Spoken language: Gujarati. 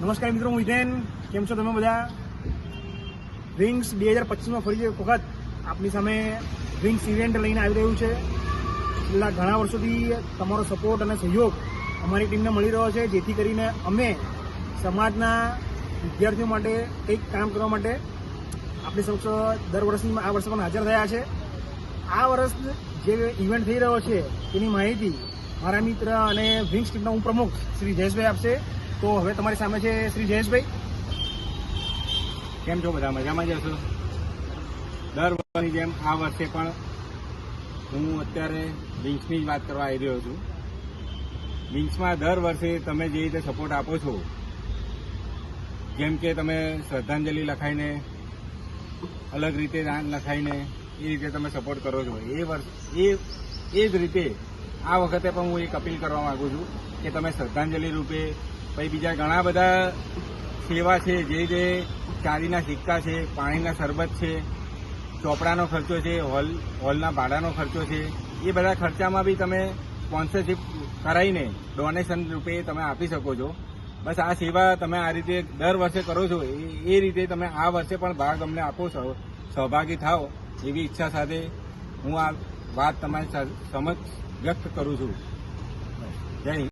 નમસ્કાર મિત્રો, હું વિધેન. કેમ છો તમે બધા? રિંગ્સ બે હજાર પચીસમાં ફરી એક વખત આપની સામે રિંગ્સ ઇવેન્ટ લઈને આવી રહ્યું છે. છેલ્લા ઘણા વર્ષોથી તમારો સપોર્ટ અને સહયોગ અમારી ટીમને મળી રહ્યો છે, જેથી કરીને અમે સમાજના વિદ્યાર્થીઓ માટે કંઈક કામ કરવા માટે આપણી સમક્ષ દર વર્ષની આ વર્ષે પણ હાજર થયા છે. આ વર્ષ જે ઇવેન્ટ થઈ રહ્યો છે, તેની માહિતી મારા મિત્ર અને વિંગ્સ ટીમના હું પ્રમુખ શ્રી જયેશભાઈ આપશે. તો હવે તમારી સામે છે શ્રી જયેશભાઈ. કેમ છો બધા? મજામાં જ હશો? દર વર્ષની જેમ આ વર્ષે પણ હું અત્યારે વિંગ્સની જ વાત કરવા આવી રહ્યો છું. વિંગ્સમાં દર વર્ષે તમે જે રીતે સપોર્ટ આપો છો, જેમ કે તમે શ્રદ્ધાંજલિ લખાઈને, અલગ રીતે દાન લખાઈને એ રીતે તમે સપોર્ટ કરો છો. એ વર્ષ, એ એ જ રીતે આ વખતે પણ હું એક અપીલ કરવા માંગુ છું કે તમે શ્રદ્ધાંજલિ રૂપે, પછી બીજા ઘણા બધા સેવા છે, જે જે ચાંદીના સિક્કા છે, પાણીના શરબત છે, ચોપડાનો ખર્ચો છે, હોલ, હોલના ભાડાનો ખર્ચો છે, એ બધા ખર્ચામાં બી તમે સ્પોન્સરશિપ કરાવીને ડોનેશન રૂપે તમે આપી શકો છો. બસ આ સેવા તમે આ રીતે દર વર્ષે કરો છો, એ- રીતે તમે આ વર્ષે પણ ભાગ અમને આપો સહભાગી થાઓ એવી ઈચ્છા સાથે હું આ વાત તમારી સમક્ષ વ્યક્ત કરું છું. જય